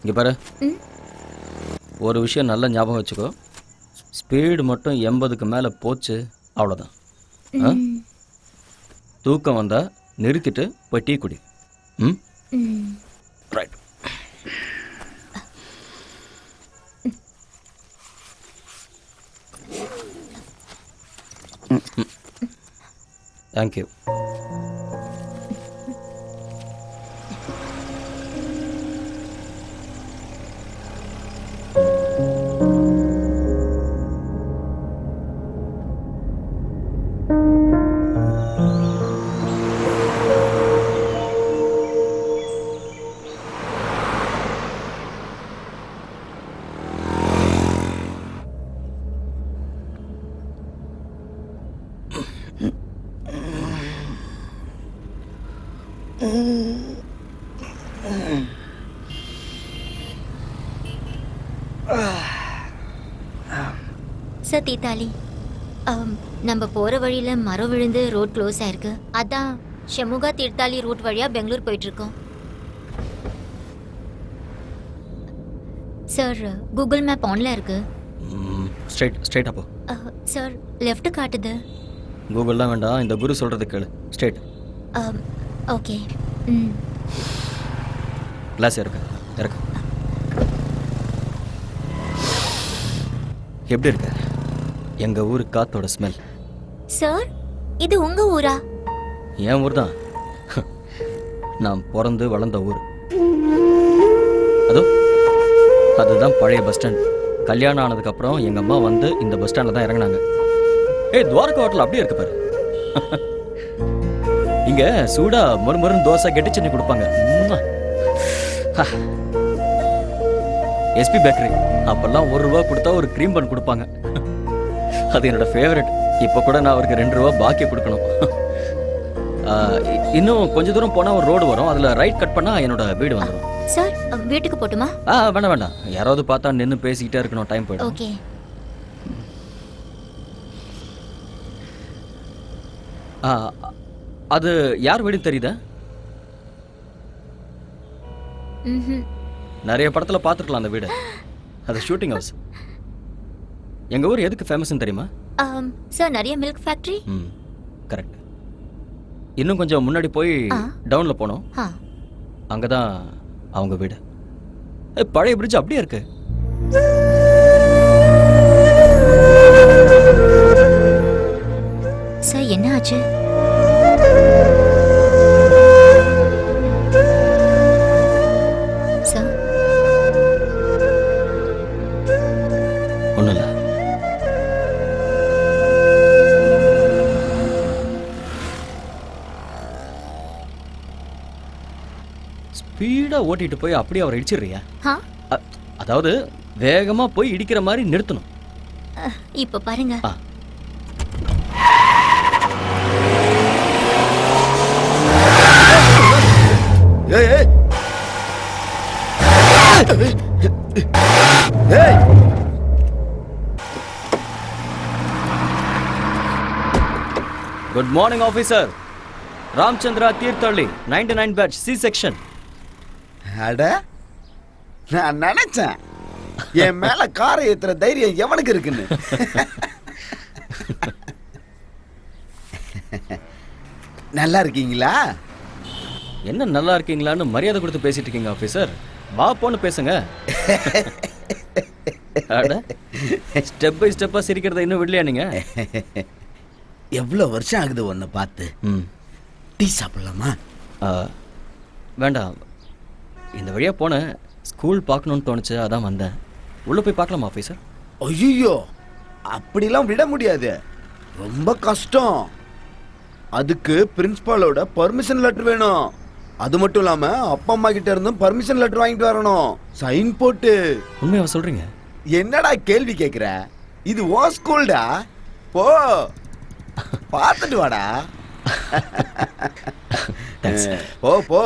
இங்கே பாரு. ஒரு விஷயம் நல்லா ஞாபகம் வச்சுக்கோ. ஸ்பீடு மட்டும் எண்பதுக்கு மேலே போச்சு அவ்வளோதான் ஆ? தூக்கம் வந்தா நிறுத்திட்டு போய் டீ குடி. ம்? ம். ரைட் தேங்க்யூ சார் தீத்தாலி ஆம், நம்ம போற வழியில மரம் விழுந்து ரோட் க்ளோஸ் ஆயிருக்கு. அதான் ஷமுகா தீர்த்தாலி ரூட் வழியா பெங்களூர் போயிட்டு இருக்கோம் சார் கூகுள் மேப் ஆன்ல இருக்கு. ஸ்ட்ரைட் ஸ்ட்ரைட்டாக போ. சார் லெஃப்ட் காட்டுது. கூகுள்லாம் வேண்டாம் இந்த குரு சொல்கிறது கேளு. Straight okay. ம். கிளாஸ் இருக்கு இறக்கு. எப்படி இருக்கு? எங்கள் ஊர் காத்தோட ஸ்மெல் சார் இது உங்க ஊரா? என் ஊர் தான். நான் பிறந்து வளர்ந்த ஊர். அதோ அதுதான் பழைய பஸ் ஸ்டாண்ட் கல்யாணம் ஆனதுக்கப்புறம் எங்கள் அம்மா வந்து இந்த பஸ் ஸ்டாண்டில் தான் இறங்குனாங்க. ஏய் துவாரகா ஹோட்டல் அப்படியே இருக்கு பாரு. இங்க சூடா மொறுமொறுன்னு தோசை கெட்டி சட்னி கொடுப்பாங்க. எஸ்பி பேக்கரி அப்பெல்லாம் ஒரு ரூபா கொடுத்தா ஒரு க்ரீம் பன் கொடுப்பாங்க. அது என்னோட ஃபேவரட் இப்போ கூட நான் அவருக்கு ரெண்டு ரூபா பாக்கி கொடுக்கணும். இன்னும் கொஞ்ச தூரம் போனால் ஒரு ரோடு வரும். அதில் ரைட் கட் பண்ணால் என்னோட வீடு வந்துடும் சார் வீட்டுக்கு போட்டுமா? ஆ வேண்டாம் வேண்டாம் யாராவது பார்த்தா நின்று பேசிக்கிட்டே இருக்கணும். டைம் போயிடும். ஓகே. அது யார் வீடு தெரியுதா. நிறைய படத்தில் பார்த்துருக்கலாம் அந்த வீடு. அது ஷூட்டிங் ஹவுஸ் எங்கள் ஊர் எதுக்கு ஃபேமஸ்னு தெரியுமா? சார் நிறைய மில்க் ஃபேக்டரி ம் கரெக்ட் இன்னும் கொஞ்சம் முன்னாடி போய். டவுனில் போனோம். அங்கே தான் அவங்க வீடு. பழைய பிரிட்ஜ் அப்படியே இருக்கு. சார் என்ன ஆச்சு? ஓட்டிட்டு போய் அப்படியே அவரை இடிச்சிடுறியா? அதாவது வேகமாக போய் இடிக்கிற மாதிரி நிறுத்தணும். இப்போ பாருங்க. Good morning officer Ramchandra Thirthahalli ninety nine batch C section அட நான் நினைச்சேன். என் மேல காரை ஏத்துற தைரியம் எவனுக்கு இருக்குன்னு? நல்லா இருக்கீங்களா? என்ன நல்லா இருக்கீங்களான்னு மரியாதை கொடுத்து பேசிட்டு இருக்கீங்க ஆஃபீஸர் வா போன்னு பேசுங்க. அட ஸ்டெப் பை ஸ்டெப்பாக சிரிக்கிறத இன்னும் விடலையா நீங்க? எவ்வளவு வருஷம் ஆகுது உன்னை பார்த்து? ம். டீ சாப்பிடலாமா? ஆ, வேண்டாம். இந்த வழியா போனேன் ஸ்கூல் பார்க்கணும்னு தோணுச்சு அதான் வந்தேன். உள்ள போய் பார்க்கலாமா ஆஃபீஸர்? ஐயோ அப்படிலாம் விட முடியாது. ரொம்ப கஷ்டம். அதுக்கு பிரின்சிபாலோட பர்மிஷன் லெட்டர் வேணும். அது மட்டும் இல்லாம அப்பா அம்மா கிட்ட இருந்தும் பர்மிஷன் லெட்டர் வாங்கிட்டு வரணும். சைன் போட்டு. உண்மையாக சொல்றீங்க? என்னடா கேள்வி கேக்குற? இது ஓ ஸ்கூல்டா? போ. பார்த்துட்டு வாடா. போ போ.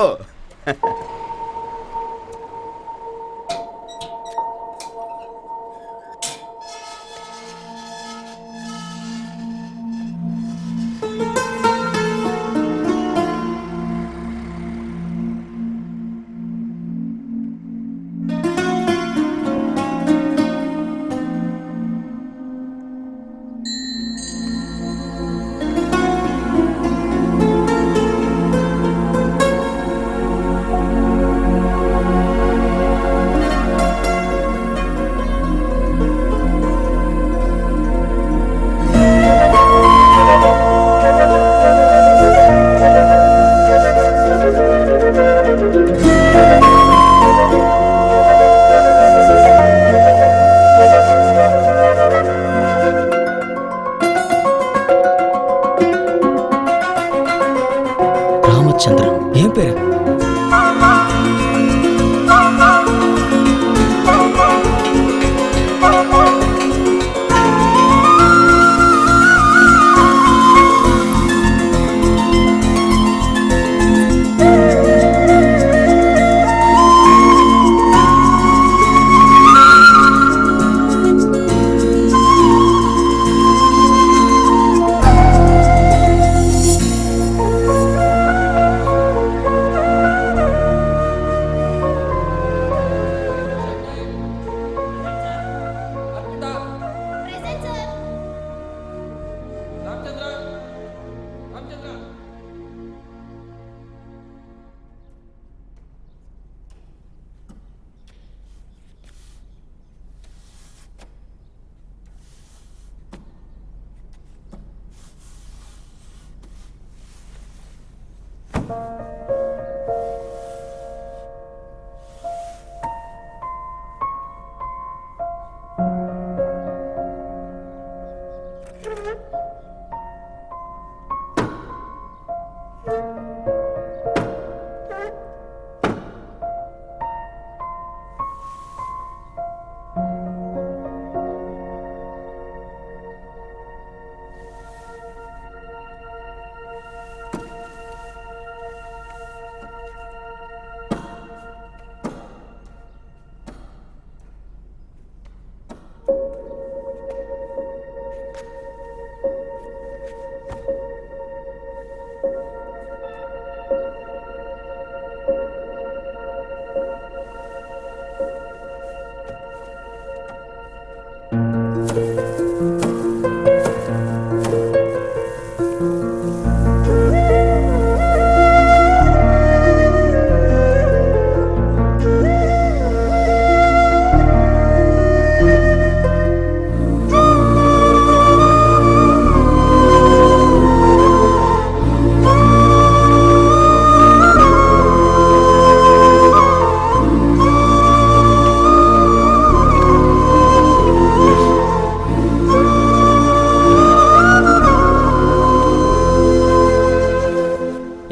சந்திரன். என் பேரு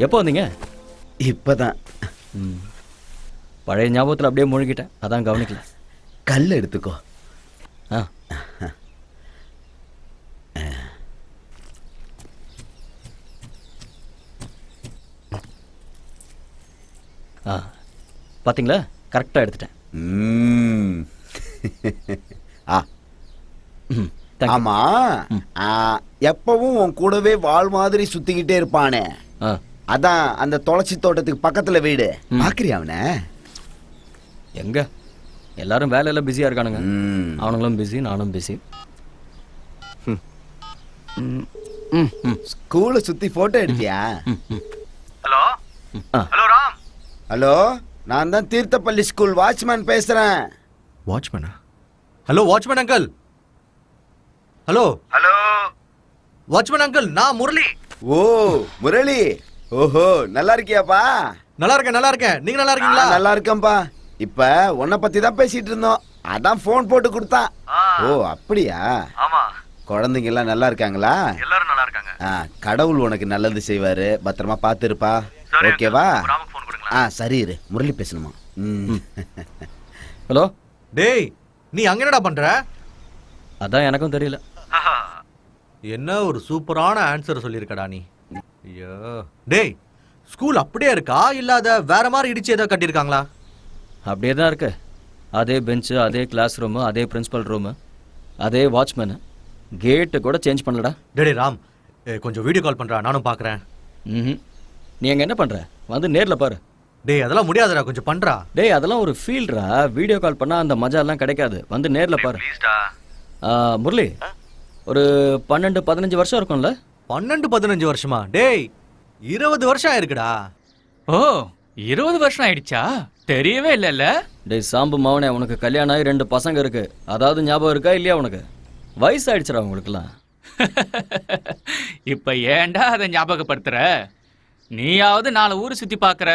எப்போ வந்தீங்க? இப்பதான். ம். பழைய ஞாபகத்தில் அப்படியே முழுகிட்டேன் அதான் கவனிக்கல. கல் எடுத்துக்கோ. ஆ. ஆ. பாத்தீங்களா? கரெக்டாக எடுத்துட்டேன். ஆ. ஆமா. எப்பவும் உன் கூடவே வாள் மாதிரி சுத்திக்கிட்டே இருப்பானே. ஆ. அதான் அந்த துளசி தோட்டத்துக்கு பக்கத்துல வீடு. ம். பாக்குறியா அவனை? எங்க? எல்லாரும் வேலையில பிஸியாக இருக்கானுங்க. அவனுங்களும் பிஸி நானும் பிஸி ம். ம். ஸ்கூலை சுத்தி போட்டோ எடுத்தியா ஹலோ? ஹலோ ராம்? ஹலோ? நான் தான் தீர்த்தப்பள்ளி ஸ்கூல் வாட்ச்மேன் பேசுறேன். வாட்ச்மேனா hello watchman uncle hello? Hello? Watchman uncle நான் முரளி. ஓ முரளி. ஓஹோ நல்லா இருக்கியாப்பா? நல்லா இருக்கேன் நல்லா இருக்கேன். நீங்க நல்லா இருக்கீங்களா? நல்லா இருக்கேன்பா இப்ப உன்னை பத்தி தான் பேசிட்டு இருந்தோம். அதான் ஃபோன் போட்டு கொடுத்தான். ஓ அப்படியா? ஆமா. குழந்தைங்க எல்லாம் நல்லா இருக்காங்களா? எல்லாரும் நல்லா இருக்காங்க. ஆ, கடவுள் உனக்கு நல்லது செய்வாரு. பத்திரமா பார்த்து இருப்பா ஓகேவா? ராமுக்கு ஃபோன் கொடுங்களா ஆ சரி இரு. முரளி பேசணுமா? ம். ஹலோ? டேய் நீ அங்க என்னடா பண்ற? அதான் எனக்கும் தெரியல. என்ன ஒரு சூப்பரான ஆன்சர் சொல்லியிருக்கடா நீ. ஐயோ. டேய் ஸ்கூல் அப்படியே இருக்கா? இல்லாத வேற மாதிரி இடிச்சு ஏதோ கட்டியிருக்காங்களா? அப்படியே தான் இருக்கு. அதே பெஞ்சு அதே கிளாஸ் ரூமு அதே பிரின்சிபல் ரூமு அதே வாட்ச்மேனு கேட்டு கூட சேஞ்ச் பண்ணலடா. டேய் ராம் கொஞ்சம் வீடியோ கால் பண்றா நானும் பாக்குறேன். ம் நீ அங்கே என்ன பண்ணுற வந்து நேரில் பாரு. டேய் அதெல்லாம் முடியாதுடா கொஞ்சம் பண்றா. டேய் அதெல்லாம் ஒரு ஃபீல்டா வீடியோ கால் பண்ணால் அந்த மஜாலாம் கிடைக்காது. வந்து நேரில் பாரு. முரளி ஒரு பன்னெண்டு பதினஞ்சு வருஷம் இருக்கும்ல? பன்னெண்டு பதினஞ்சு வருஷமா? டேய் இருபது வருஷம் ஆயிருக்குடா. ஓ இருபது வருஷம் ஆயிடுச்சா? தெரியவே இல்லைல்ல? டேய் சாம்பு மவனே உனக்கு கல்யாணம் ஆகி ரெண்டு பசங்க இருக்கு. அதாவது ஞாபகம் இருக்கா இல்லையா உனக்கு? வயசாயிடுச்சுடா உங்களுக்குலாம் இப்ப ஏன்டா அதை ஞாபகப்படுத்துற? நீயாவது நாலு ஊர் சுத்தி பார்க்கற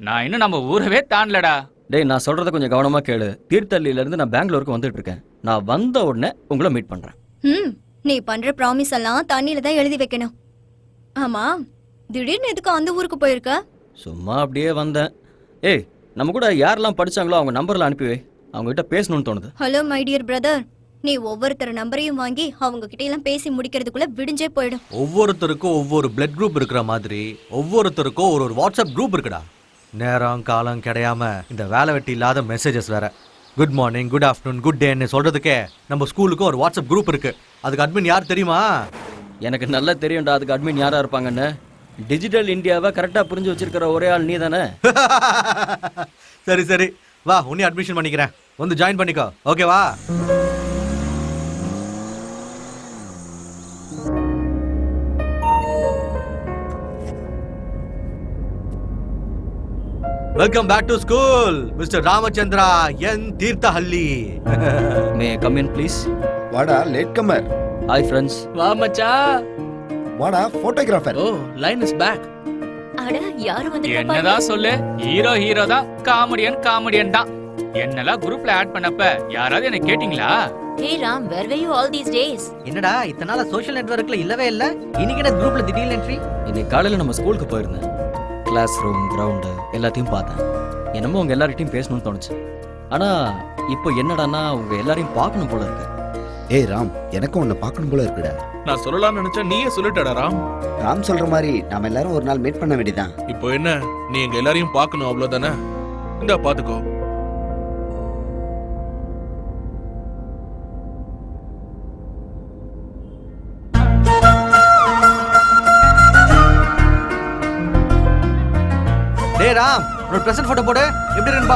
நான் இன்னும் நம்ம ஊரவே தாண்டலடா. டேய் நான் சொல்றத கொஞ்சம் கவனமா கேளு. தீர்த்தள்ளியில இருந்து நான் பெங்களூருக்கு வந்துட்டு இருக்கேன். நான் வந்த உடனே உங்களை மீட் பண்றேன். ம் நீ பண்ற ப்ராமிஸ் எல்லாம் தண்ணியில தான் எழுதி வைக்கணும். ஆமா திடீர்னு எதுக்கு அந்த ஊருக்கு போயிருக்க? சும்மா அப்படியே வந்தேன். ஏய் நம்ம கூட யாரெல்லாம் படிச்சாங்களோ அவங்க நம்பர்ல அனுப்பி வை. அவங்க கிட்ட பேசணும்னு தோணுது. ஹலோ மை டியர் பிரதர் நீ ஒவ்வொருத்தர் நம்பரையும் வாங்கி அவங்க கிட்ட எல்லாம் பேசி முடிக்கிறதுக்குள்ள விடிஞ்சே போயிடும். ஒவ்வொருத்தருக்கும் ஒவ்வொரு பிளட் குரூப் இருக்கிற மாதிரி ஒவ்வொருத்தருக்கும் ஒரு ஒரு வாட்ஸ்அப் குரூப் இருக்குடா. நேரம் காலம் கிடையாம இந்த வேலை வெட்டி இல்லாத மெசேஜஸ் வேற. Good morning good afternoon good டேன்னு சொல்றதுக்கே நம்ம ஸ்கூலுக்கு ஒரு வாட்ஸ்அப் குரூப் இருக்கு. அதுக்கு அட்மின் யார் தெரியுமா? எனக்கு நல்லா தெரியும்டா அதுக்கு அட்மின் யாரா இருப்பாங்கன்னு. டிஜிட்டல் இந்தியாவை கரெக்டா புரிஞ்சு வச்சிருக்கிற ஒரே ஆள் நீ தானே சரி சரி. வா உன்னை அட்மிஷன் பண்ணிக்கிறேன். வந்து ஜாயின் பண்ணிக்கோ. ஓகேவா welcome back to school mister Ramachandra N Thirthahalli may come in please வாடா லேட் கமர் ஹாய் ஃப்ரெண்ட்ஸ் வா மச்சா. வாடா photographer oh line is back அட யாரு வந்து என்னதான் சொல்லு? ஹீரோ ஹீரோ தான். காமெடியன் காமெடியன் தான். என்னெல்லாம் குரூப்ல ஆட் பண்ணப்ப யாராவது என்ன கேட்டிங்களா? Hey Ram where were you all these days என்னடா இத்தனை நாளா சோஷியல் நெட்வொர்க்ல இல்லவே இல்ல? இன்னைக்கு என்ன குரூப்ல திடீர்னு என்ட்ரி இன்னைக்கு காலையில் நம்ம ஸ்கூலுக்கு போயிருந்தேன். கிளாஸ் ரூம் கிரவுண்டு எல்லாத்தையும் பார்த்தேன். என்னமோ உங்க எல்லார்கிட்டையும் பேசணும்னு தோணுச்சு. ஆனா இப்போ என்னடான்னா உங்க எல்லாரையும் பார்க்கணும் போல இருக்கு. ஏய் ராம் எனக்கும் உன்னை பார்க்கணும் போல இருக்குடா. நான் சொல்லலாம்னு நினைச்சா நீயே சொல்லிட்டடா ராம். ராம் சொல்ற மாதிரி நாம எல்லாரும் ஒரு நாள் மீட் பண்ண வேண்டியதான் இப்போ என்ன? நீ எங்க எல்லாரையும் பார்க்கணும் அவ்வளவுதானே? இந்தா பாத்துக்கோ டேய் ராம் ஒரு பிரசன்ட் போட்டோ போடு. எப்படி இருக்குன்னு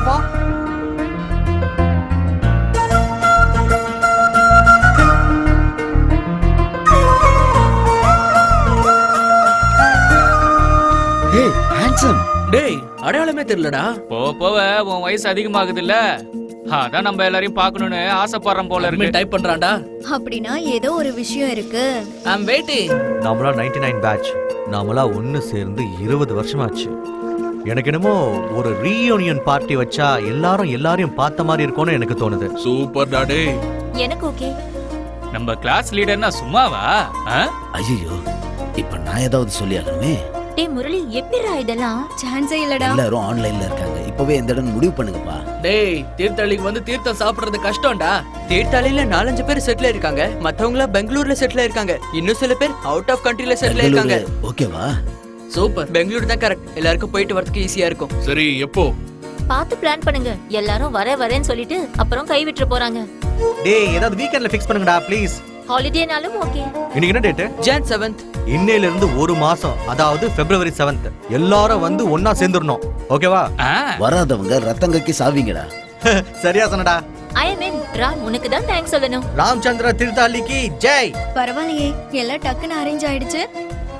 ஏய் ஹேண்ட்ஸம் டேய் அடையாளமே தெரியலடா. போ போவ உன் வயசு அதிகமாகுது இல்ல அதான் நம்ம எல்லாரையும் பார்க்கணும்னு ஆசைப்படுறோம் போல இருக்கு. டைப் பண்றான்டா. அப்படின்னா ஏதோ ஒரு விஷயம் இருக்கு. ஐம் வெயிட்டிங் நாமளா நைன்டி நைன் பேட்ச் நாமளா ஒன்று சேர்ந்து இருபது வருஷமாச்சு. எனக்கு என்னமோ ஒரு ரீயூனியன் பார்ட்டி வச்சா எல்லாரும் எல்லாரையும் பார்த்த மாதிரி இருக்கும்னு எனக்கு தோணுது. சூப்பர் டாடே. எனக்கு ஓகே. நம்ம கிளாஸ் லீடர்னா சும்மாவா? ஆ? ஐயோ இப்ப நான் ஏதாவது சொல்லி ஆகணுமே? டே முரளி எப்படிடா இதெல்லாம்? சான்ஸே இல்லடா. எல்லாரும் ஆன்லைன்ல இருக்காங்க. இப்பவே எந்த இடம் முடிவு பண்ணுங்கப்பா. டேய் தீர்த்தளிக்கு வந்து தீர்த்தம் சாப்பிடுறது கஷ்டம்டா. தீர்த்தாளில நாலஞ்சு பேர் செட்டில் இருக்காங்க மத்தவங்க பெங்களூர்ல செட்டில் இருக்காங்க இன்னும் சில பேர் அவுட் ஆஃப் கண்ட்ரில செட்டில் இருக்காங்க ஓகேவா? சூப்பர் பெங்களூர் தான் கரெக்ட் எல்லாருக்கும் போயிட்டு வரதுக்கு ஈஸியா இருக்கும். சரி எப்போ? பார்த்து பிளான் பண்ணுங்க. எல்லாரும் வர வரேன்னு சொல்லிட்டு அப்புறம் கை விட்டுற போறாங்க. டேய் ஏதாவது வீக்கெண்ட்ல ஃபிக்ஸ் பண்ணுங்கடா ப்ளீஸ் ஹாலிடேனாலும் ஓகே இன்னைக்கு என்ன டேட்டு ஜான் செவன்த் இன்னையில இருந்து ஒரு மாசம் அதாவது பிப்ரவரி செவன்த் எல்லாரும் வந்து ஒன்னா சேர்ந்துடணும். ஓகேவா ஆ, வராதவங்க ரத்தங்கைக்கு சாவீங்கடா. சரியா சொன்னடா. ஐ மீன் ராம் உனக்கு தான் தேங்க்ஸ் சொல்லணும். ராமச்சந்திர தீர்த்தாளிக்கு ஜெய்! பரவாயில்லையே எல்லாம் டக்குன்னு அரேஞ்ச் ஆயிடுச்சு.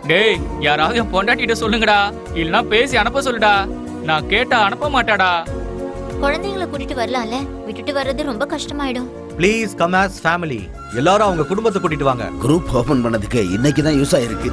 டேய் யாராவது என் பொண்டாட்டிட்ட சொல்லுங்கடா. இல்லனா பேசி அனுப்ப சொல்லுடா. நான் கேட்டா அனுப்ப மாட்டாடா. குழந்தைங்களை கூட்டிட்டு வரலாம்ல? விட்டுட்டு வர்றது ரொம்ப கஷ்டமாயிடும். ப்ளீஸ் கம் ஆஸ் ஃபேமிலி எல்லாரும் அவங்க குடும்பத்தை கூட்டிட்டு வாங்க. குரூப் ஓபன் பண்ணதுக்கு இன்னைக்கு தான் யூஸ் ஆயிருக்கு.